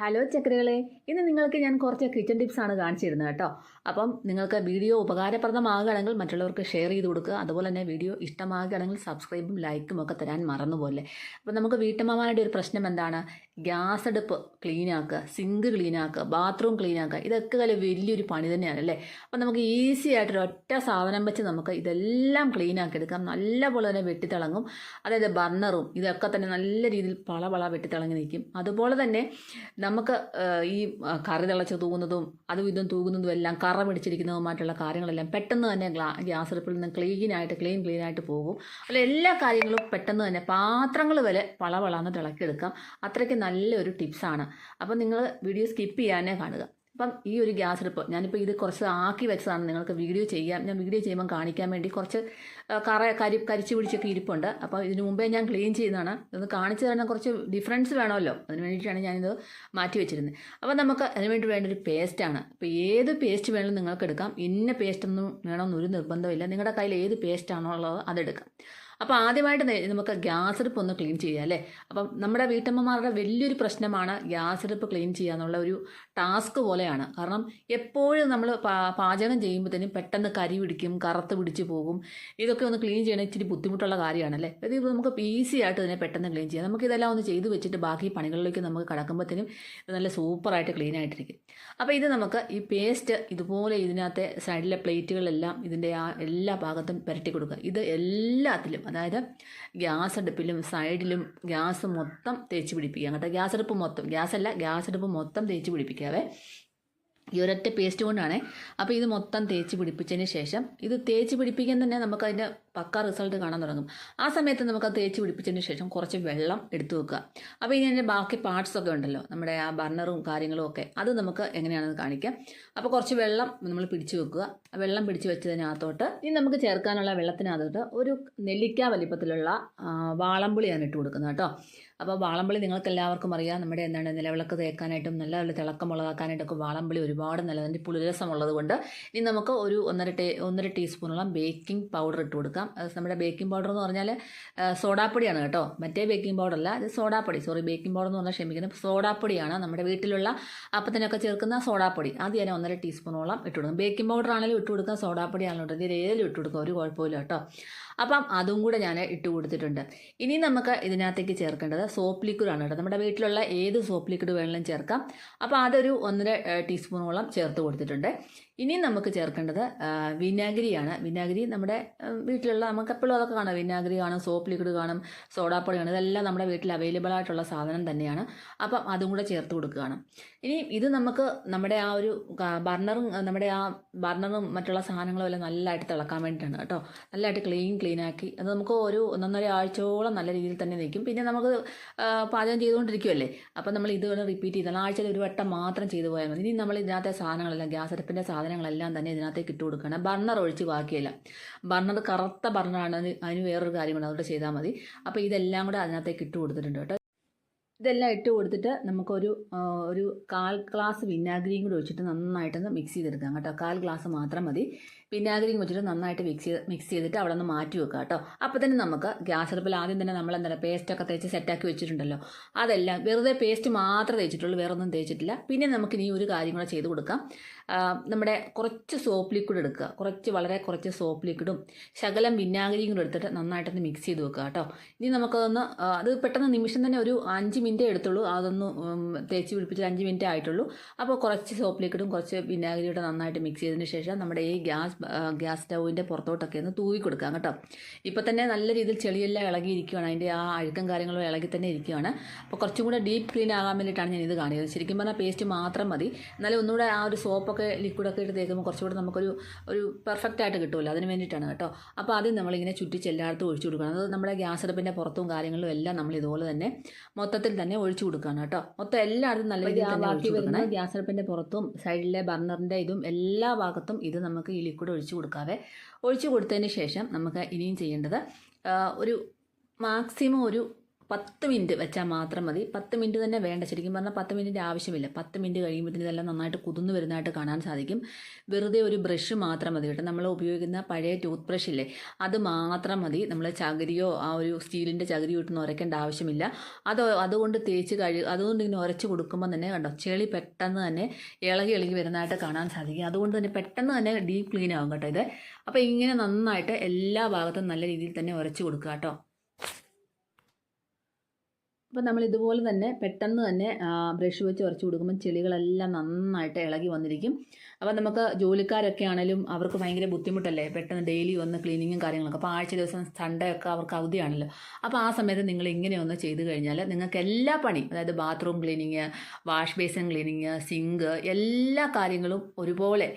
Hello ചക്കരകളെ ഇന്ന് നിങ്ങൾക്ക് ഞാൻ കുറച്ച് കിച്ചൺ ടിപ്സ് ആണ് കാണിച്ചിരുന്നത് കേട്ടോ. അപ്പം നിങ്ങൾക്ക് വീഡിയോ ഉപകാരപ്രദമാകുകയാണെങ്കിൽ മറ്റുള്ളവർക്ക് ഷെയർ ചെയ്ത് കൊടുക്കുക. അതുപോലെ തന്നെ വീഡിയോ ഇഷ്ടമാകുകയാണെങ്കിൽ സബ്സ്ക്രൈബും ലൈക്കും ഒക്കെ തരാൻ മറന്നുപോലെ അപ്പം നമുക്ക് വീട്ടമ്മമാരുടെ ഒരു പ്രശ്നം എന്താണ്? ഗ്യാസ് അടുപ്പ് ക്ലീനാക്കുക സിങ്ക് ക്ലീനാക്കുക ബാത്റൂം ക്ലീനാക്കുക ഇതൊക്കെ വലിയ വലിയൊരു പണി തന്നെയാണ് അല്ലേ? അപ്പം നമുക്ക് ഈസി ആയിട്ടൊരു ഒറ്റ സാധനം വെച്ച് നമുക്ക് ഇതെല്ലാം ക്ലീനാക്കി എടുക്കാം. നല്ലപോലെ തന്നെ വെട്ടിത്തിളങ്ങും. അതായത് ബർണറും ഇതൊക്കെ തന്നെ നല്ല രീതിയിൽ പള പള വെട്ടിത്തിളങ്ങി നിൽക്കും. അതുപോലെ തന്നെ നമുക്ക് ഈ കറി തിളച്ച് തൂകുന്നതും അതും ഇതും തൂകുന്നതും എല്ലാം കറ പിടിച്ചിരിക്കുന്നതുമായിട്ടുള്ള കാര്യങ്ങളെല്ലാം പെട്ടെന്ന് തന്നെ ഗ്ലാ ഗ്യാസ് അടുപ്പിൽ നിന്ന് ക്ലീനായിട്ട് ക്ലീൻ ക്ലീനായിട്ട് പോകും. അല്ല എല്ലാ കാര്യങ്ങളും പെട്ടെന്ന് തന്നെ പാത്രങ്ങൾ വരെ വളവളാന്ന് തിളക്കിയെടുക്കാം. അത്രയ്ക്ക് നല്ലൊരു ടിപ്സാണ് അപ്പം നിങ്ങൾ വീഡിയോ സ്കിപ്പ് ചെയ്യാനേ കാണുക. അപ്പം ഈ ഒരു ഗ്യാസ് അടുപ്പ് ഞാനിപ്പോൾ ഇത് കുറച്ച് ആക്കി വെച്ചതാണ് നിങ്ങൾക്ക് വീഡിയോ ചെയ്യാം. ഞാൻ വീഡിയോ ചെയ്യുമ്പോൾ കാണിക്കാൻ വേണ്ടി കുറച്ച് കറ കരി കരിച്ചു പിടിച്ചൊക്കെ ഇരിപ്പുണ്ട്. അപ്പോൾ ഇതിനു മുമ്പേ ഞാൻ ക്ലീൻ ചെയ്യുന്നതാണ് ഇത് കാണിച്ചു തരണം കുറച്ച് ഡിഫറൻസ് വേണമല്ലോ. അതിന് വേണ്ടിയിട്ടാണ് ഞാനിത് മാറ്റി വെച്ചിരുന്നത്. അപ്പോൾ നമുക്ക് അതിന് വേണ്ടി വേണ്ട ഒരു പേസ്റ്റാണ് അപ്പോൾ ഏത് പേസ്റ്റ് വേണമെങ്കിലും നിങ്ങൾക്ക് എടുക്കാം. ഇന്ന പേസ്റ്റൊന്നും വേണമെന്നൊരു നിർബന്ധമില്ല. നിങ്ങളുടെ കയ്യിൽ ഏത് പേസ്റ്റാണോ ഉള്ളത് അതെടുക്കാം അപ്പോൾ ആദ്യമായിട്ട് നമുക്ക് ഗ്യാസ് അടുപ്പ് ഒന്ന് ക്ലീൻ ചെയ്യുക അല്ലേ? അപ്പം നമ്മുടെ വീട്ടമ്മമാരുടെ വലിയൊരു പ്രശ്നമാണ് ഗ്യാസ് അടുപ്പ് ക്ലീൻ ചെയ്യുക എന്നുള്ള ഒരു ടാസ്ക് പോലെയാണ്. കാരണം എപ്പോഴും നമ്മൾ പാചകം ചെയ്യുമ്പോഴത്തേനും പെട്ടെന്ന് കരി പിടിക്കും കറുത്ത് പിടിച്ച് പോകും. ഇതൊക്കെ ഒന്ന് ക്ലീൻ ചെയ്യണ ഇച്ചിരി ബുദ്ധിമുട്ടുള്ള കാര്യമാണല്ലേ? ഇത് നമുക്ക് ഈസി ആയിട്ട് തന്നെ പെട്ടെന്ന് ക്ലീൻ ചെയ്യാം. നമുക്ക് ഇതെല്ലാം ഒന്ന് ചെയ്തു വെച്ചിട്ട് ബാക്കി പണികളിലേക്ക് നമുക്ക് കടക്കുമ്പോഴത്തേനും നല്ല സൂപ്പറായിട്ട് ക്ലീൻ ആയിട്ടിരിക്കും. അപ്പോൾ ഇത് നമുക്ക് ഈ പേസ്റ്റ് ഇതുപോലെ ഇതിനകത്തെ സൈഡിലെ പ്ലേറ്റുകളെല്ലാം ഇതിന്റെ ആ എല്ലാ ഭാഗത്തും പുരട്ടി കൊടുക്കുക. ഇത് എല്ലാത്തിലും അതായത് ഗ്യാസ് അടുപ്പിലും സൈഡിലും ഗ്യാസ് മൊത്തം തേച്ച് പിടിപ്പിക്കുക. കേട്ടോ ഗ്യാസ് അടുപ്പ് മൊത്തം. അല്ല ഗ്യാസ് അടുപ്പ് മൊത്തം തേച്ച് പിടിപ്പിക്കാവേ. ഈ ഒരൊറ്റ പേസ്റ്റ് കൊണ്ടാണ്. അപ്പോൾ ഇത് മൊത്തം തേച്ച് പിടിപ്പിച്ചതിന് ശേഷം ഇത് തേച്ച് പിടിപ്പിക്കാൻ തന്നെ നമുക്ക് അതിന്റെ പക്ക റിസൾട്ട് കാണാൻ തുടങ്ങും. ആ സമയത്ത് നമുക്ക് അത് തേച്ച് പിടിപ്പിച്ചതിന് ശേഷം കുറച്ച് വെള്ളം എടുത്തു വെക്കുക. അപ്പോൾ ഇനി അതിന്റെ ബാക്കി പാർട്സ് ഒക്കെ ഉണ്ടല്ലോ. നമ്മുടെ ആ ബർണറും കാര്യങ്ങളും ഒക്കെ. അത് നമുക്ക് എങ്ങനെയാണെന്ന് കാണിക്കാം. അപ്പോൾ കുറച്ച് വെള്ളം നമ്മൾ പിടിച്ചു വെക്കുക. വെള്ളം പിടിച്ച് വെച്ചതിനകത്തോട്ട് ഇനി നമുക്ക് ചേർക്കാനുള്ള വെള്ളത്തിനകത്തോട്ട് ഒരു നെല്ലിക്ക വലിപ്പത്തിലുള്ള വാളംപുളിയാണ് ഇട്ട് കൊടുക്കുന്നത് കേട്ടോ. അപ്പോൾ വാളംപുളി നിങ്ങൾക്ക് എല്ലാവർക്കും അറിയാം. നമ്മുടെ എന്താണ് നിലവിളക്ക് തേക്കാനായിട്ടും നല്ല നല്ല തിളക്കമുള്ളതാക്കാനായിട്ടൊക്കെ വാളംപുളി ഒരുപാട് നല്ലതിന്റെ പുളിരസമുള്ളത് കൊണ്ട് ഇനി നമുക്ക് ഒരു ഒന്നര ടേ ഒന്നര ടീസ്പൂണോളം ബേക്കിംഗ് പൗഡർ ഇട്ട് കൊടുക്കാം. നമ്മുടെ ബേക്കിംഗ് പൗഡർ എന്ന് പറഞ്ഞാൽ സോഡാപ്പൊടിയാണ് കേട്ടോ. മറ്റേ ബേക്കിംഗ് പൗഡർ അല്ല ഇത് സോഡാപ്പൊടി. സോറി ബേക്കിംഗ് പൗഡർ എന്ന് പറഞ്ഞാൽ ക്ഷമിക്കുന്നത് സോഡാപ്പൊടിയാണ് നമ്മുടെ വീട്ടിലുള്ള അപ്പത്തിനൊക്കെ ചേർക്കുന്ന സോഡാപ്പൊടി. അത് ഞാൻ ഒന്നര ടീസ്പൂണോളം ഇട്ട് കൊടുക്കും ബേക്കിംഗ് പൗഡർ ആണെങ്കിലും ഇട്ട് കൊടുക്കാം സോഡാപ്പൊടി ആണെങ്കിലും ഇതിൽ ഏതിലും ഇട്ട് കൊടുക്കാം ഒരു കുഴപ്പമില്ല കേട്ടോ. അപ്പം അതും കൂടെ ഞാൻ ഇട്ട് കൊടുത്തിട്ടുണ്ട്. ഇനി നമുക്ക് ഇതിനകത്തേക്ക് ചേർക്കേണ്ടത് സോപ്പ് ലിക്വിഡ് ആണ് കേട്ടോ. നമ്മുടെ വീട്ടിലുള്ള ഏത് സോപ്പ് ലിക്വിഡ് വേണമെങ്കിലും ചേർക്കാം. അപ്പോൾ അതൊരു ഒന്നര ടീസ്പൂണോളം ചേർത്ത് കൊടുത്തിട്ടുണ്ട്. ഇനി നമുക്ക് ചേർക്കേണ്ടത് വിനാഗിരിയാണ് വിനാഗിരി നമ്മുടെ വീട്ടിലുള്ള നമുക്ക് എപ്പോഴും അതൊക്കെ കാണാം. വിനാഗിരി കാണും സോപ്പ് ലിക്വിഡ് കാണും സോഡാപ്പൊടി കാണും. ഇതെല്ലാം നമ്മുടെ വീട്ടിൽ അവൈലബിൾ ആയിട്ടുള്ള സാധനം തന്നെയാണ്. അപ്പം അതും കൂടെ ചേർത്ത് കൊടുക്കുകയാണ്. ഇനി ഇത് നമുക്ക് നമ്മുടെ ആ ഒരു ബർണറും നമ്മുടെ ആ ബർണറും മറ്റുള്ള സാധനങ്ങളും എല്ലാം നല്ലതായിട്ട് തിളക്കാൻ വേണ്ടിയിട്ടാണ് കേട്ടോ. നല്ലതായിട്ട് ക്ലീൻ ക്ലീൻ ആക്കി അത് നമുക്ക് ഒരു ഒന്നൊന്നര ആഴ്ചയോളം നല്ല രീതിയിൽ തന്നെ നിൽക്കും. പിന്നെ നമുക്ക് പാചകം ചെയ്തുകൊണ്ടിരിക്കുമല്ലേ അപ്പം നമ്മൾ ഇതുപോലെ റിപ്പീറ്റ് ചെയ്താൽ ആഴ്ചയിൽ ഒരു വട്ടം മാത്രം ചെയ്തു പോയാൽ മതി. ഇനി നമ്മൾ ഇതിനകത്തെ സാധനങ്ങളെല്ലാം ഗ്യാസ് അടുപ്പിന്റെ സാധനങ്ങളെല്ലാം തന്നെ ഇതിനകത്തേക്ക് ഇട്ട് കൊടുക്കണം. ബർണർ ഒഴിച്ച് ബാക്കിയല്ല. ബർണർ കറുത്ത ബർണറാണ്. അതിന് വേറൊരു കാര്യം കൂടെ അതുകൊണ്ട് ചെയ്താൽ മതി. അപ്പോൾ ഇതെല്ലാം കൂടെ അതിനകത്തേക്ക് ഇട്ട് കൊടുത്തിട്ടുണ്ട് കേട്ടോ. ഇതെല്ലാം ഇട്ട് കൊടുത്തിട്ട് നമുക്കൊരു ഒരു കാൽ ഗ്ലാസ് വിനാഗിരിയും കൂടി ഒഴിച്ചിട്ട് നന്നായിട്ടൊന്ന് മിക്സ് ചെയ്തെടുക്കാം കേട്ടോ. കാൽ ഗ്ലാസ് മാത്രം മതി. വിനാഗിരിയും വെച്ചിട്ട് നന്നായിട്ട് മിക്സ് ചെയ്ത് മിക്സ് ചെയ്തിട്ട് അവിടെ നിന്ന് മാറ്റി വെക്കുക കേട്ടോ അപ്പോൾ തന്നെ നമുക്ക് ഗ്യാസ് അടുപ്പിൽ ആദ്യം തന്നെ നമ്മൾ എന്താ പേസ്റ്റൊക്കെ തേച്ച് സെറ്റാക്കി വെച്ചിട്ടുണ്ടല്ലോ. അതെല്ലാം വെറുതെ പേസ്റ്റ് മാത്രമേ തേച്ചിട്ടുള്ളൂ വേറൊന്നും തേച്ചിട്ടില്ല. പിന്നെ നമുക്ക് ഇനി ഒരു കാര്യം കൂടെ ചെയ്ത് കൊടുക്കാം. നമ്മുടെ കുറച്ച് സോപ്പ് ലിക്വിഡ് എടുക്കുക. കുറച്ച് വളരെ കുറച്ച് സോപ്പ് ലിക്വിഡും ശകലം വിനാഗിരിയും കൂടെ എടുത്തിട്ട് നന്നായിട്ടൊന്ന് മിക്സ് ചെയ്ത് വെക്കുക കേട്ടോ ഇനി നമുക്കതൊന്ന് അത് പെട്ടെന്ന് നിമിഷം തന്നെ ഒരു അഞ്ച് മിനിറ്റേ എടുത്തുള്ളൂ. അതൊന്ന് തേച്ച് പിടിപ്പിച്ചിട്ട് അഞ്ച് മിനിറ്റ് ആയിട്ടുള്ളൂ. അപ്പോൾ കുറച്ച് സോപ്പ് ലിക്വിഡും കുറച്ച് വിനാഗിരിയുടെ നന്നായിട്ട് മിക്സ് ചെയ്തതിന് ശേഷം നമ്മുടെ ഈ ഗ്യാസ് ഗ്യാസ് സ്റ്റൗവിന്റെ പുറത്തോട്ടൊക്കെ ഒന്ന് തൂവി കൊടുക്കാം കേട്ടോ. ഇപ്പോൾ തന്നെ നല്ല രീതിയിൽ ചെളിയെല്ലാം ഇളകിയിരിക്കുകയാണ് അതിന്റെ ആ അഴുക്കും കാര്യങ്ങളും ഇളകി തന്നെ ഇരിക്കുകയാണ് അപ്പോൾ കുറച്ചും കൂടെ ഡീപ്പ് ക്ലീൻ ആകാൻ വേണ്ടിയിട്ടാണ് ഞാൻ ഇത് കാണിക്കുന്നത്. ശരിക്കും പറഞ്ഞാൽ പേസ്റ്റ് മാത്രം മതി. എന്നാലും ഒന്നുകൂടെ ആ ഒരു സോപ്പൊക്കെ ലിക്വിഡൊക്കെ ഇട്ട് തേക്കുമ്പോൾ കുറച്ചുകൂടെ നമുക്കൊരു ഒരു പെർഫെക്റ്റ് ആയിട്ട് കിട്ടുമല്ലോ അതിന് വേണ്ടിയിട്ടാണ് കേട്ടോ. അപ്പോൾ ആദ്യം നമ്മളിങ്ങനെ ചുറ്റിച്ച് എല്ലായിടത്തും ഒഴിച്ചു കൊടുക്കണം. അത് നമ്മുടെ ഗ്യാസ് അടുപ്പിന്റെ പുറത്തും കാര്യങ്ങളും എല്ലാം നമ്മൾ ഇതുപോലെ തന്നെ മൊത്തത്തിൽ തന്നെ ഒഴിച്ചു കൊടുക്കുകയാണ് കേട്ടോ. മൊത്തം എല്ലായിടത്തും നല്ല രീതിയിൽ തന്നെ ഗ്യാസ് അടുപ്പിന്റെ പുറത്തും സൈഡിലെ ബർണറിന്റെ ഇതും എല്ലാ ഭാഗത്തും ഇത് നമുക്ക് ഈ ലിക്വിഡ് ഒഴിച്ചു കൊടുക്കാവേ. ഒഴിച്ചു കൊടുത്തതിന് ശേഷം നമുക്ക് ഇനിയും ചെയ്യേണ്ടത് ഒരു മാക്സിമം ഒരു പത്ത് മിനിറ്റ് വെച്ചാൽ മാത്രം മതി. പത്ത് മിനിറ്റ് തന്നെ വേണ്ട. ശരിക്കും പറഞ്ഞാൽ പത്ത് മിനിറ്റ് ആവശ്യമില്ല. പത്ത് മിനിറ്റ് കഴിയുമ്പോഴത്തേന് ഇതെല്ലാം നന്നായിട്ട് കുതിർന്നു വരുന്നതായിട്ട് കാണാൻ സാധിക്കും. വെറുതെ ഒരു ബ്രഷ് മാത്രം മതി കേട്ടോ. നമ്മൾ ഉപയോഗിക്കുന്ന പഴയ ടൂത്ത് ബ്രഷ് ഇല്ലേ അത് മാത്രം മതി. നമ്മൾ ചകിരിയോ ആ ഒരു സ്റ്റീലിന്റെ ചകിരിയോ ഇട്ടൊന്നും ഉരയ്ക്കേണ്ട ആവശ്യമില്ല. അത് അതുകൊണ്ട് തേച്ച് കഴി അതുകൊണ്ട് ഇങ്ങനെ ഉരച്ച് കൊടുക്കുമ്പോൾ തന്നെ കണ്ടോ ചെളി പെട്ടെന്ന് തന്നെ ഇളകി ഇളകി വരുന്നതായിട്ട് കാണാൻ സാധിക്കും. അതുകൊണ്ട് തന്നെ പെട്ടെന്ന് തന്നെ ഡീപ്പ് ക്ലീൻ ആകും കേട്ടോ ഇത്. അപ്പോൾ ഇങ്ങനെ നന്നായിട്ട് എല്ലാ ഭാഗത്തും നല്ല രീതിയിൽ തന്നെ ഉരച്ച് കൊടുക്കുക കേട്ടോ. അപ്പോൾ നമ്മൾ ഇതുപോലെ തന്നെ പെട്ടെന്ന് തന്നെ ബ്രഷ് വെച്ച് ഉറച്ചു കൊടുക്കുമ്പോൾ ചെളികളെല്ലാം നന്നായിട്ട് ഇളകി വന്നിരിക്കും. അപ്പോൾ നമുക്ക് ജോലിക്കാരൊക്കെ ആണെങ്കിലും അവർക്ക് ഭയങ്കര ബുദ്ധിമുട്ടല്ലേ? പെട്ടെന്ന് ഡെയിലി വന്ന് ക്ലീനിങ്ങും കാര്യങ്ങളൊക്കെ. അപ്പോൾ ആഴ്ച ദിവസം സൺഡേ ഒക്കെ അവർക്ക് അവധിയാണല്ലോ. അപ്പോൾ ആ സമയത്ത് നിങ്ങൾ ഇങ്ങനെ ഒന്ന് ചെയ്തു കഴിഞ്ഞാൽ നിങ്ങൾക്ക് എല്ലാ പണിയും അതായത് bathroom cleaning wash basin cleaning sink എല്ലാ കാര്യങ്ങളും ഒരുപോലെ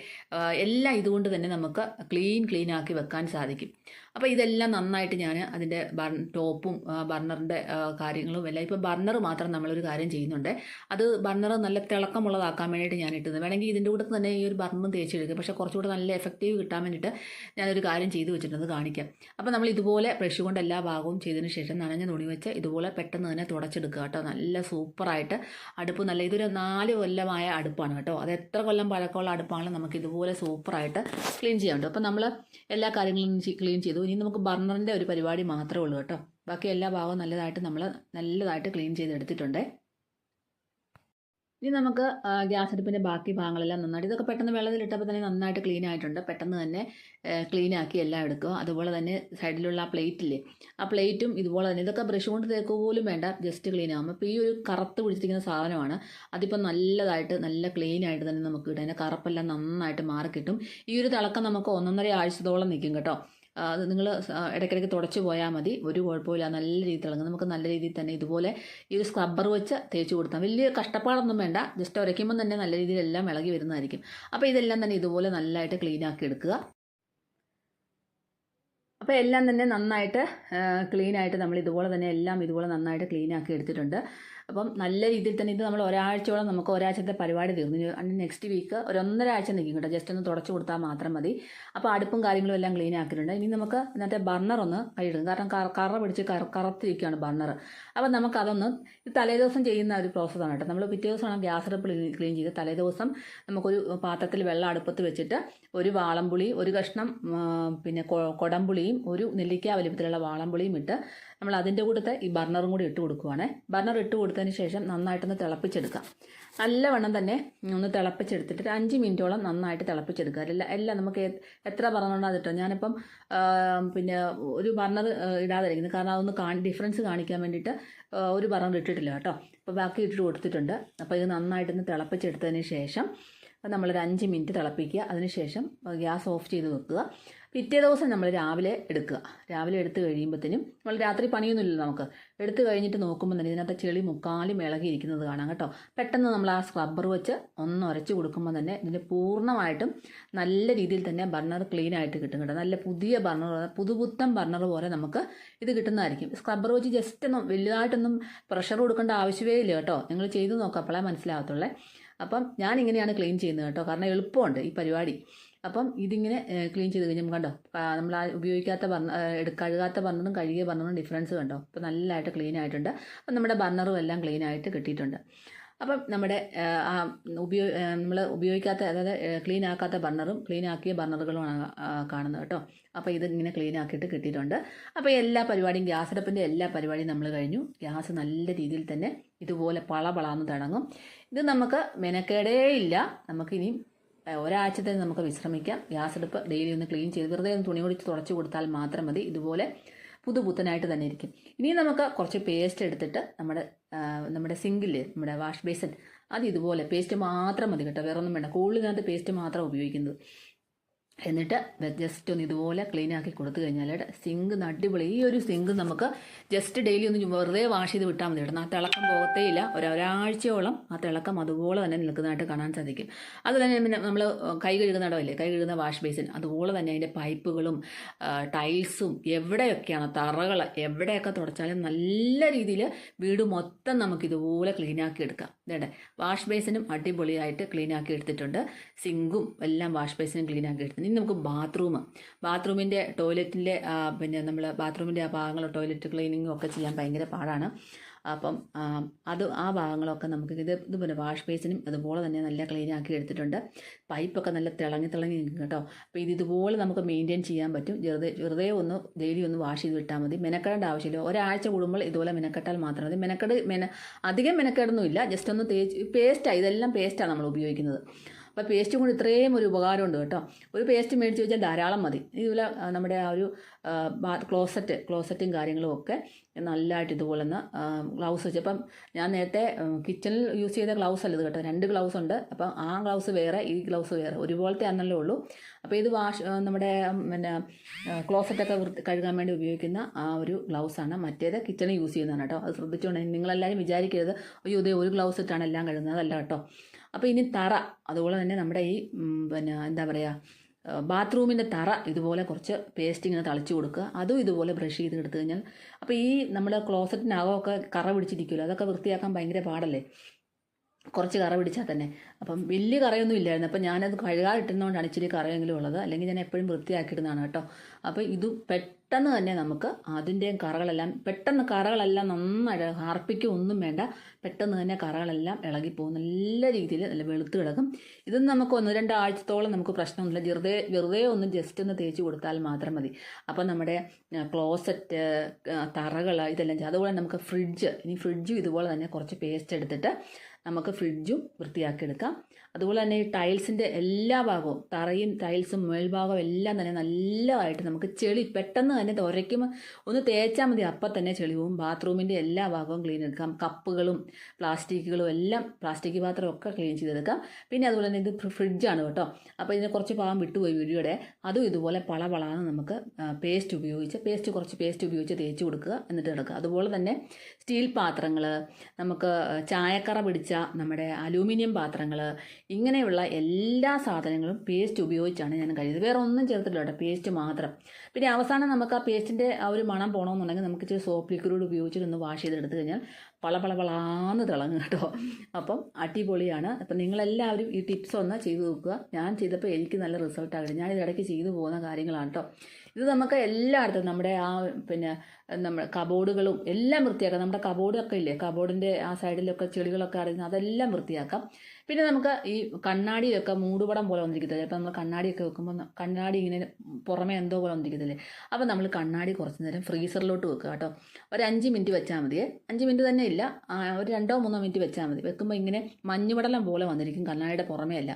എല്ലാം ഇതുകൊണ്ട് തന്നെ നമുക്ക് ക്ലീൻ ക്ലീനാക്കി വെക്കാൻ സാധിക്കും. അപ്പോൾ ഇതെല്ലാം നന്നായിട്ട് ഞാൻ അതിന്റെ ബർ ടോപ്പും ബർണറിന്റെ കാര്യങ്ങളും എല്ലാം ഇപ്പോൾ ബർണർ മാത്രം നമ്മളൊരു കാര്യം ചെയ്യുന്നുണ്ട്. അത് ബർണർ നല്ല തിളക്കമുള്ളതാക്കാൻ വേണ്ടിയിട്ട് ഞാൻ ഇട്ടത് വേണമെങ്കിൽ ഇതിന്റെ കൂടെ തന്നെ ഈ ഒരു ബർണറും തേച്ചെടുക്കുക പക്ഷേ കുറച്ചുകൂടെ നല്ല എഫക്റ്റീവ് കിട്ടാൻ വേണ്ടിയിട്ട് ഞാനൊരു കാര്യം ചെയ്ത് വെച്ചിട്ടുണ്ട്. കാണിക്കാം. അപ്പോൾ നമ്മൾ ഇതുപോലെ ബ്രഷ് കൊണ്ട് എല്ലാ ഭാഗവും ചെയ്തതിന് ശേഷം നനഞ്ഞ തുണി വെച്ച് ഇതുപോലെ പെട്ടെന്ന് തന്നെ തുടച്ചെടുക്കുക കേട്ടോ. നല്ല സൂപ്പറായിട്ട് അടുപ്പ് നല്ല ഇതൊരു നാല് കൊല്ലമായ അടുപ്പാണ് കേട്ടോ. അത് എത്ര കൊല്ലം പഴക്കമുള്ള അടുപ്പാണെങ്കിലും നമുക്ക് ഇതുപോലെ സൂപ്പറായിട്ട് ക്ലീൻ ചെയ്യാൻ പറ്റും. അപ്പോൾ നമ്മൾ എല്ലാ കാര്യങ്ങളും ക്ലീൻ ചെയ്തു ഇനി നമുക്ക് ബർണറിന്റെ ഒരു പരിപാടി മാത്രമേ ഉള്ളൂ കേട്ടോ. ബാക്കി എല്ലാ ഭാഗവും നല്ലതായിട്ട് നമ്മൾ നല്ലതായിട്ട് ക്ലീൻ ചെയ്തെടുത്തിട്ടുണ്ട്. ഇനി നമുക്ക് ഗ്യാസ് അടുപ്പിന്റെ ബാക്കി ഭാഗങ്ങളെല്ലാം നന്നായിട്ട് ഇതൊക്കെ പെട്ടെന്ന് വെള്ളത്തിലിട്ടപ്പോൾ തന്നെ നന്നായിട്ട് ക്ലീൻ ആയിട്ടുണ്ട്. പെട്ടെന്ന് തന്നെ ക്ലീൻ ആക്കി എല്ലാം എടുക്കുക അതുപോലെ തന്നെ സൈഡിലുള്ള ആ പ്ലേറ്റില്ലേ ആ പ്ലേറ്റും ഇതുപോലെ തന്നെ. ഇതൊക്കെ ബ്രഷ് കൊണ്ട് തേക്കുക പോലും വേണ്ട ജസ്റ്റ് ക്ലീൻ ആകുമ്പോൾ ഇപ്പോൾ ഈ ഒരു കറുത്ത് പിടിച്ചിരിക്കുന്ന സാധനമാണ്. അതിപ്പോൾ നല്ലതായിട്ട് നല്ല ക്ലീൻ ആയിട്ട് തന്നെ നമുക്ക് കിട്ടും. അതിന്റെ കറുപ്പെല്ലാം നന്നായിട്ട് മാറി കിട്ടും ഈ ഒരു തിളക്കം നമുക്ക് ഒന്നൊന്നര ആഴ്ചത്തോളം നിൽക്കും കേട്ടോ. അത് നിങ്ങൾ ഇടയ്ക്കിടയ്ക്ക് തുടച്ച് പോയാൽ മതി. ഒരു കുഴപ്പമില്ല നല്ല രീതിയിൽ തിളങ്ങും നമുക്ക് നല്ല രീതിയിൽ തന്നെ ഇതുപോലെ ഈ ഒരു സ്ക്രബ്ബർ വെച്ച് തേച്ച് കൊടുത്താൽ വലിയ കഷ്ടപ്പാടൊന്നും വേണ്ട. ജസ്റ്റ് ഉരയ്ക്കുമ്പോൾ തന്നെ നല്ല രീതിയിൽ എല്ലാം ഇളകി വരുന്നതായിരിക്കും. അപ്പോൾ ഇതെല്ലാം തന്നെ ഇതുപോലെ നല്ലതായിട്ട് ക്ലീൻ ആക്കി എടുക്കുക. അപ്പോൾ എല്ലാം തന്നെ നന്നായിട്ട് ക്ലീൻ ആയിട്ട് നമ്മൾ ഇതുപോലെ തന്നെ എല്ലാം ഇതുപോലെ നന്നായിട്ട് ക്ലീൻ ആക്കി എടുത്തിട്ടുണ്ട്. അപ്പം നല്ല രീതിയിൽ തന്നെ ഇത് നമ്മൾ ഒരാഴ്ചയോളം നമുക്ക് ഒരാഴ്ചത്തെ പരിപാടി തീർന്നു. അതിന് നെക്സ്റ്റ് വീക്ക് ഒരു ഒന്നരാഴ്ച നിൽക്കും കേട്ടോ. ജസ്റ്റ് ഒന്ന് തുടച്ചു കൊടുത്താൽ മാത്രം മതി. അപ്പോൾ അടുപ്പും കാര്യങ്ങളും എല്ലാം ക്ലീൻ ആക്കിയിട്ടുണ്ട്. ഇനി നമുക്ക് ഇന്നത്തെ ബർണർ ഒന്ന് കഴിയിടും കാരണം കറ പിടിച്ച് കറ കറുത്തിരിക്കുകയാണ് ബർണർ അപ്പോൾ നമുക്കതൊന്ന് ഇത് തലേദിവസം ചെയ്യുന്ന ഒരു പ്രോസസ്സാണ് കേട്ടോ. നമ്മൾ പിറ്റേ ദിവസമാണ് ഗ്യാസ് അടുപ്പ് ക്ലീൻ ചെയ്ത് തലേദിവസം നമുക്കൊരു പാത്രത്തിൽ വെള്ളം അടുപ്പത്ത് വെച്ചിട്ട് ഒരു വാളംപുളി ഒരു കഷ്ണം പിന്നെ കൊടംപുളിയും ഒരു നെല്ലിക്ക വലിപ്പത്തിലുള്ള വാളംപുളിയും ഇട്ട് നമ്മൾ അതിന്റെ കൂട്ടത്തെ ഈ ബർണറും കൂടി ഇട്ട് കൊടുക്കുവാണേ. ബർണർ ഇട്ട് കൊടുത്തതിന് ശേഷം നന്നായിട്ടൊന്ന് തിളപ്പിച്ചെടുക്കാം. നല്ലവണ്ണം തന്നെ ഒന്ന് തിളപ്പിച്ചെടുത്തിട്ട് അഞ്ച് മിനിറ്റോളം നന്നായിട്ട് തിളപ്പിച്ചെടുക്കുക. എല്ലാം എല്ലാം നമുക്ക് എത്ര ബർണറുണ്ടോ അതിട്ടോ? ഞാനിപ്പം പിന്നെ ഒരു ബർണർ ഇടാതിരിക്കുന്നത്. കാരണം അതൊന്ന് കാ ഡിഫറൻസ് കാണിക്കാൻ വേണ്ടിയിട്ട് ഒരു ബർണർ ഇട്ടിട്ടില്ല കേട്ടോ. അപ്പോൾ ബാക്കി ഇട്ട് കൊടുത്തിട്ടുണ്ട്. അപ്പോൾ ഇത് നന്നായിട്ടൊന്ന് തിളപ്പിച്ചെടുത്തതിന് ശേഷം അത് നമ്മളൊരു അഞ്ച് മിനിറ്റ് തിളപ്പിക്കുക. അതിനുശേഷം ഗ്യാസ് ഓഫ് ചെയ്ത് വെക്കുക. പിറ്റേ ദിവസം നമ്മൾ രാവിലെ എടുക്കുക. രാവിലെ എടുത്തു കഴിയുമ്പോഴത്തേനും നമ്മൾ രാത്രി പണിയൊന്നുമില്ലല്ലോ നമുക്ക്. എടുത്തു കഴിഞ്ഞിട്ട് നോക്കുമ്പോൾ തന്നെ ഇതിനകത്ത് ചെളി മുക്കാലും ഇളകിയിരിക്കുന്നത് കാണാം കേട്ടോ. പെട്ടെന്ന് നമ്മൾ ആ സ്ക്രബ്ബർ വെച്ച് ഒന്ന് ഉരച്ച് കൊടുക്കുമ്പോൾ തന്നെ ഇതിന്റെ പൂർണമായിട്ടും നല്ല രീതിയിൽ തന്നെ ബർണർ ക്ലീൻ ആയിട്ട് കിട്ടും കേട്ടോ. നല്ല പുതിയ ബർണർ പുതുപുത്തൻ ബർണർ പോലെ നമുക്ക് ഇത് കിട്ടുന്നതായിരിക്കും. സ്ക്രബ്ബർ വെച്ച് ജസ്റ്റ് ഒന്നും വലുതായിട്ടൊന്നും പ്രഷർ കൊടുക്കേണ്ട ആവശ്യമേ ഇല്ല കേട്ടോ. നിങ്ങൾ ചെയ്ത് നോക്കാം അപ്പോഴേ മനസ്സിലാകത്തുള്ളേ. അപ്പം ഞാൻ ഇങ്ങനെയാണ് ക്ലീൻ ചെയ്യുന്നത് കേട്ടോ. കാരണം എളുപ്പമുണ്ട് ഈ പരിപാടി. അപ്പം ഇതിങ്ങനെ ക്ലീൻ ചെയ്ത് കഴിഞ്ഞാൽ കണ്ടോ? നമ്മൾ ആ ഉപയോഗിക്കാത്ത ബർണർ കഴുകാത്ത ബർണറും കഴുകിയ ബർണറും ഡിഫറൻസ് കണ്ടോ? അപ്പോൾ നല്ലതായിട്ട് ക്ലീൻ ആയിട്ടുണ്ട്. അപ്പം നമ്മുടെ ബർണറും എല്ലാം ക്ലീൻ ആയിട്ട് കിട്ടിയിട്ടുണ്ട്. അപ്പം നമ്മുടെ ആ ഉപയോഗ നമ്മൾ ഉപയോഗിക്കാത്ത അതായത് ക്ലീൻ ആക്കാത്ത ബർണറും ക്ലീൻ ആക്കിയ ബർണറുകളുമാണ് കാണുന്നത് കേട്ടോ. അപ്പോൾ ഇത് ഇങ്ങനെ ക്ലീൻ ആക്കിയിട്ട് കിട്ടിയിട്ടുണ്ട്. അപ്പോൾ എല്ലാ പരിപാടിയും ഗ്യാസ് അടുപ്പിന്റെ എല്ലാ പരിപാടിയും നമ്മൾ കഴിഞ്ഞു. ഗ്യാസ് നല്ല രീതിയിൽ തന്നെ ഇതുപോലെ പള പളാന്ന് ഇത് നമുക്ക് മെനക്കേടേ ഇല്ല. നമുക്കിനിയും ഏഹ്, ഒരാഴ്ചത്തേക്ക് നമുക്ക് വിശ്രമിക്കാം. ഗ്യാസ് അടുപ്പ് ഡെയിലി ഒന്ന് ക്ലീൻ ചെയ്ത് വെറുതെ ഒന്ന് തുണി കുടിച്ച് തുടച്ച് കൊടുത്താൽ മാത്രം മതി. ഇതുപോലെ പുതുപുത്തനായിട്ട് തന്നെ ഇരിക്കും. ഇനി നമുക്ക് കുറച്ച് പേസ്റ്റ് എടുത്തിട്ട് നമ്മുടെ നമ്മുടെ സിങ്കിൽ നമ്മുടെ വാഷ് ബേസിൻ അത് ഇതുപോലെ പേസ്റ്റ് മാത്രം മതി കേട്ടോ. വേറെ ഒന്നും വേണ്ട. കൂടുതലിനകത്ത് പേസ്റ്റ് മാത്രം ഉപയോഗിക്കുന്നത്. എന്നിട്ട് ജസ്റ്റ് ഒന്ന് ഇതുപോലെ ക്ലീൻ ആക്കി കൊടുത്തു കഴിഞ്ഞാൽ സിങ്ക് അടിപൊളി. ഈ ഒരു സിങ്ക് നമുക്ക് ജസ്റ്റ് ഡെയിലി ഒന്ന് വെറുതെ വാഷ് ചെയ്ത് വിട്ടാൽ മതി. കേട്ടോ ആ തിളക്കം പോകത്തേ ഇല്ല. ഒരു ഒരാഴ്ചയോളം ആ തിളക്കം അതുപോലെ തന്നെ നിൽക്കുന്നതായിട്ട് കാണാൻ സാധിക്കും. അതുപോലെ തന്നെ നമ്മൾ കൈ കഴുകുന്ന ഇടമല്ലേ കൈ കഴുകുന്ന വാഷ് ബേസിൻ അതുപോലെ തന്നെ അതിന്റെ പൈപ്പുകളും ടൈൽസും എവിടെയൊക്കെയാണ്? തറകൾ എവിടെയൊക്കെ തുടച്ചാലും നല്ല രീതിയിൽ വീട് മൊത്തം നമുക്ക് ഇതുപോലെ ക്ലീൻ ആക്കി എടുക്കാം. അതേ വാഷ് ബേസിനും അടിപൊളിയായിട്ട് ക്ലീൻ ആക്കി എടുത്തിട്ടുണ്ട്. സിങ്കും എല്ലാം വാഷ് ബേസിനും ക്ലീൻ ആക്കി എടുത്തു ഇനി നമുക്ക് ബാത്റൂം ബാത്റൂമിന്റെ ടോയ്ലറ്റിന്റെ പിന്നെ നമ്മൾ ബാത്റൂമിന്റെ ആ ഭാഗങ്ങൾ ടോയ്ലറ്റ് ക്ലീനിങ്ങും ഒക്കെ ചെയ്യാൻ ഭയങ്കര പാടാണ്. അപ്പം അത് ആ ഭാഗങ്ങളൊക്കെ നമുക്ക് ഇത് ഇത് പിന്നെ വാഷ് ബേസിനും അതുപോലെ തന്നെ നല്ല ക്ലീൻ ആക്കി എടുത്തിട്ടുണ്ട്. പൈപ്പൊക്കെ നല്ല തിളങ്ങി തിളങ്ങി നിൽക്കും കേട്ടോ. അപ്പോൾ ഇത് ഇതുപോലെ നമുക്ക് മെയിന്റെയിൻ ചെയ്യാൻ പറ്റും. വെറുതെ വെറുതെ ഒന്ന് ഡെയിലി ഒന്ന് വാഷ് ചെയ്ത് വിട്ടാൽ മതി. മെനക്കെടേണ്ട ആവശ്യമില്ല. ഒരാഴ്ച കൂടുമ്പോൾ ഇതുപോലെ മെനക്കെട്ടാൽ മാത്രം മതി. മെനക്കെട് മെന അധികം മെനക്കെടൊന്നും ഇല്ല ജസ്റ്റ് ഒന്ന് തേച്ച് പേസ്റ്റാണ് ഇതെല്ലാം പേസ്റ്റാണ് നമ്മൾ ഉപയോഗിക്കുന്നത്. അപ്പോൾ പേസ്റ്റ് കൊണ്ട് ഇത്രയും ഒരു ഉപകാരമുണ്ട് കേട്ടോ. ഒരു പേസ്റ്റ് മേടിച്ച് വെച്ചാൽ ധാരാളം മതി. ഇതുപോലെ നമ്മുടെ ആ ഒരു ക്ലോസറ്റ് ക്ലോസറ്റും കാര്യങ്ങളും ഒക്കെ നല്ലതായിട്ട് ഇതുപോലെ ഒന്ന് ഗ്ലൗസ് വെച്ച്. അപ്പം ഞാൻ നേരത്തെ കിച്ചണിൽ യൂസ് ചെയ്ത ഗ്ലൗസ് അല്ല ഇത് കേട്ടോ. രണ്ട് ഗ്ലൗസ് ഉണ്ട്. അപ്പം ആ ഗ്ലൗസ് വേറെ ഈ ഗ്ലൗസ് വേറെ. ഒരുപോലത്തെ അന്നല്ലേ ഉള്ളൂ. അപ്പോൾ ഇത് വാഷ് നമ്മുടെ പിന്നെ ക്ലോസറ്റൊക്കെ കഴുകാൻ വേണ്ടി ഉപയോഗിക്കുന്ന ആ ഒരു ഗ്ലൗസാണ്. മറ്റേത് കിച്ചണിൽ യൂസ് ചെയ്യുന്നതാണ് കേട്ടോ. അത് ശ്രദ്ധിച്ചുകൊണ്ട് നിങ്ങളെല്ലാവരും വിചാരിക്കരുത്. അയ്യോ ഇതേ ഒരു ഗ്ലൗസ് ഇട്ടാണ് എല്ലാം കഴുകുന്നത്. അതല്ല കേട്ടോ. അപ്പോൾ ഇനി തറ അതുപോലെ തന്നെ നമ്മുടെ ഈ പിന്നെ എന്താ പറയുക ബാത്റൂമിന്റെ തറ ഇതുപോലെ കുറച്ച് പേസ്റ്റ് ഇങ്ങനെ തളിച്ചു കൊടുക്കുക. അതും ഇതുപോലെ ബ്രഷ് ചെയ്ത് എടുത്തു കഴിഞ്ഞാൽ അപ്പോൾ ഈ നമ്മുടെ ക്ലോസറ്റിനകമൊക്കെ കറ പിടിച്ചിരിക്കുമല്ലോ അതൊക്കെ വൃത്തിയാക്കാൻ ഭയങ്കര പാടല്ലേ? കുറച്ച് കറ പിടിച്ചാൽ തന്നെ. അപ്പം വലിയ കറയൊന്നും ഇല്ലായിരുന്നു. അപ്പം ഞാനത് കഴുകാതിട്ടുന്നതുകൊണ്ടാണ് ഇച്ചിരി കറയെങ്കിലും ഉള്ളത്. അല്ലെങ്കിൽ ഞാൻ എപ്പോഴും വൃത്തിയാക്കിയിടുന്നതാണ് കേട്ടോ. അപ്പോൾ ഇത് പെട്ടെന്ന് തന്നെ നമുക്ക് അതിന്റെയും കറകളെല്ലാം പെട്ടെന്ന് കറകളെല്ലാം നന്നായിട്ട് ഹാർപ്പിക്കും ഒന്നും വേണ്ട. പെട്ടെന്ന് തന്നെ കറകളെല്ലാം ഇളകിപ്പോകും. നല്ല രീതിയിൽ നല്ല വെളുത്ത് കിടക്കും. ഇതൊന്നും നമുക്ക് ഒന്ന് രണ്ടാഴ്ചത്തോളം നമുക്ക് പ്രശ്നമൊന്നുമില്ല. വെറുതെ വെറുതെ ഒന്ന് ജസ്റ്റ് ഒന്ന് തേച്ച് കൊടുത്താൽ മാത്രം മതി. അപ്പോൾ നമ്മുടെ ക്ലോസറ്റ് തറകൾ ഇതെല്ലാം. അതുപോലെ നമുക്ക് ഫ്രിഡ്ജ് ഇനി ഫ്രിഡ്ജും ഇതുപോലെ തന്നെ കുറച്ച് പേസ്റ്റ് എടുത്തിട്ട് നമുക്ക് ഫ്രിഡ്ജും വൃത്തിയാക്കി എടുക്കാം അതുപോലെ തന്നെ ഈ ടൈൽസിന്റെ എല്ലാ ഭാഗവും തറയും ടൈൽസും മേൽഭാഗവും എല്ലാം തന്നെ നല്ലതായിട്ട് നമുക്ക് ചെളി പെട്ടെന്ന് തന്നെ തുരയ്ക്കുമ്പോൾ ഒന്ന് തേച്ചാൽ മതി. അപ്പം തന്നെ ചെളി പോവും. ബാത്റൂമിന്റെ എല്ലാ ഭാഗവും ക്ലീൻ എടുക്കാം. കപ്പുകളും പ്ലാസ്റ്റിക്കുകളും എല്ലാം പ്ലാസ്റ്റിക് പാത്രമൊക്കെ ക്ലീൻ ചെയ്തെടുക്കാം. പിന്നെ അതുപോലെ തന്നെ ഇത് ഫ്രിഡ്ജാണ് കേട്ടോ. അപ്പോൾ ഇതിനെ കുറച്ച് ഭാഗം വിട്ടുപോയി വീഡിയോയുടെ. അതും ഇതുപോലെ പളപളാന്ന് നമുക്ക് പേസ്റ്റ് ഉപയോഗിച്ച് പേസ്റ്റ് കുറച്ച് പേസ്റ്റ് ഉപയോഗിച്ച് തേച്ച് കൊടുക്കുക. എന്നിട്ട് എടുക്കുക അതുപോലെ തന്നെ സ്റ്റീൽ പാത്രങ്ങൾ നമുക്ക് ചായക്കറ പിടിച്ച നമ്മുടെ അലൂമിനിയം പാത്രങ്ങൾ ഇങ്ങനെയുള്ള എല്ലാ സാധനങ്ങളും പേസ്റ്റ് ഉപയോഗിച്ചാണ് ഞാൻ കഴിയുന്നത്. വേറെ ഒന്നും ചേർത്തിട്ടില്ല കേട്ടോ പേസ്റ്റ് മാത്രം. പിന്നെ അവസാനം നമുക്ക് ആ പേസ്റ്റിന്റെ ആ ഒരു മണം പോകണമെന്നുണ്ടെങ്കിൽ നമുക്ക് ഇച്ചിരി സോപ്പ് ലിക്വിഡ് ഉപയോഗിച്ചിട്ട് ഒന്ന് വാഷ് ചെയ്തെടുത്ത് കഴിഞ്ഞാൽ പള പള പളാന്ന് തിളങ്ങും കേട്ടോ. അപ്പം അടിപൊളിയാണ്. അപ്പം നിങ്ങളെല്ലാവരും ഈ ടിപ്സ് ഒന്ന് ചെയ്തു നോക്കുക. ഞാൻ ചെയ്തപ്പോൾ എനിക്ക് നല്ല റിസൾട്ടാണ് ഞാൻ ഇതിടയ്ക്ക് ചെയ്തു പോകുന്ന കാര്യങ്ങളാണ് കേട്ടോ. ഇത് നമുക്ക് എല്ലായിടത്തും നമ്മുടെ ആ പിന്നെ നമ്മൾ കബോർഡുകളും എല്ലാം വൃത്തിയാക്കാം. നമ്മുടെ കബോർഡൊക്കെ ഇല്ലേ? കബോർഡിന്റെ ആ സൈഡിലൊക്കെ ചെളികളൊക്കെ അറിയുന്നത് അതെല്ലാം വൃത്തിയാക്കാം. പിന്നെ നമുക്ക് ഈ കണ്ണാടിയൊക്കെ മൂടുപടം പോലെ വന്നിരിക്കത്തില്ലേ? ഇപ്പം നമ്മൾ കണ്ണാടിയൊക്കെ വെക്കുമ്പോൾ കണ്ണാടി ഇങ്ങനെ പുറമേ എന്തോ പോലെ വന്നിരിക്കത്തില്ലേ? അപ്പോൾ നമ്മൾ കണ്ണാടി കുറച്ച് നേരം ഫ്രീസറിലോട്ട് വെക്കുക കേട്ടോ. ഒരു അഞ്ച് മിനിറ്റ് വെച്ചാൽ മതിയേ. അഞ്ച് മിനിറ്റ് തന്നെ ഇല്ല. ഒരു രണ്ടോ മൂന്നോ മിനിറ്റ് വെച്ചാൽ മതി. വെക്കുമ്പോൾ ഇങ്ങനെ മഞ്ഞുപടലം പോലെ വന്നിരിക്കും കണ്ണാടിയുടെ പുറമേ അല്ല.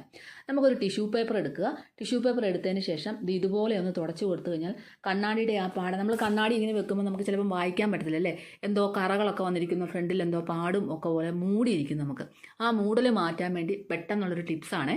നമുക്കൊരു ടിഷ്യൂ പേപ്പർ എടുക്കുക. ടിഷ്യൂ പേപ്പർ എടുത്തതിന് ശേഷം ഇത് ഇതുപോലെ ഒന്ന് തുടച്ചു കൊടുത്തു കഴിഞ്ഞാൽ കണ്ണാടിയുടെ ആ പാട നമ്മൾ കണ്ണാടി ഇങ്ങനെ വെക്കുമ്പോൾ നമുക്ക് ചിലപ്പോൾ വായിക്കാൻ പറ്റത്തില്ല അല്ലേ? എന്തോ കറകളൊക്കെ വന്നിരിക്കുന്നു ഫ്രണ്ടിൽ എന്തോ പാടും ഒക്കെ പോലെ മൂടിയിരിക്കും നമുക്ക്. ആ മൂടൽ മാറ്റാൻ വേണ്ടി പെട്ടെന്നുള്ളൊരു ടിപ്സാണ്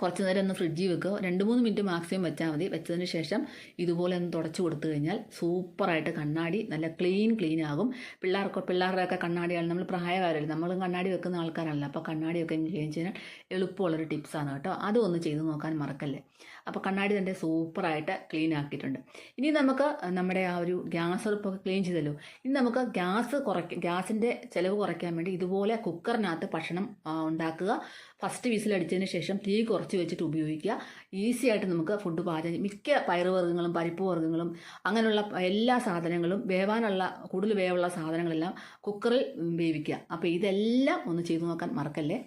കുറച്ച് നേരം ഒന്ന് ഫ്രിഡ്ജിൽ വെക്കുക. രണ്ട് മൂന്ന് മിനിറ്റ് മാക്സിമം വെച്ചാൽ മതി. വെച്ചതിന് ശേഷം ഇതുപോലെ ഒന്ന് തുടച്ച് കൊടുത്തു കഴിഞ്ഞാൽ സൂപ്പറായിട്ട് കണ്ണാടി നല്ല ക്ലീൻ ക്ലീൻ ആകും. പിള്ളേർക്ക് പിള്ളേരുടെയൊക്കെ കണ്ണാടിയാണ് നമ്മൾ പ്രായകാരല്ലേ നമ്മളും കണ്ണാടി വെക്കുന്ന ആൾക്കാരല്ല. അപ്പോൾ കണ്ണാടിയൊക്കെ ക്ലീൻ ചെയ്യാൻ എളുപ്പമുള്ളൊരു ടിപ്സാണ് കേട്ടോ. അതും ഒന്ന് ചെയ്ത് നോക്കാൻ മറക്കല്ലേ. അപ്പോൾ കണ്ണാടി തന്നെ സൂപ്പറായിട്ട് ക്ലീൻ ആക്കിയിട്ടുണ്ട്. ഇനി നമുക്ക് നമ്മുടെ ആ ഒരു ഗ്യാസ് അടുപ്പൊക്കെ ക്ലീൻ ചെയ്തല്ലോ. ഇനി നമുക്ക് ഗ്യാസ് കുറയ്ക്ക ഗ്യാസിന്റെ ചിലവ് കുറയ്ക്കാൻ വേണ്ടി ഇതുപോലെ കുക്കറിനകത്ത് ഭക്ഷണം ഉണ്ടാക്കുക. ഫസ്റ്റ് വീസിൽ അടിച്ചതിന് ശേഷം തീ കുറച്ച് വെച്ചിട്ട് ഉപയോഗിക്കുക. ഈസി ആയിട്ട് നമുക്ക് ഫുഡ് പാചകം മിക്ക പയറുവർഗങ്ങളും പരിപ്പ് വർഗങ്ങളും അങ്ങനെയുള്ള എല്ലാ സാധനങ്ങളും വേവാനുള്ള കൂടുതൽ വേവുള്ള സാധനങ്ങളെല്ലാം കുക്കറിൽ വേവിക്കുക. അപ്പോൾ ഇതെല്ലാം ഒന്ന് ചെയ്തു നോക്കാൻ മറക്കല്ലേ?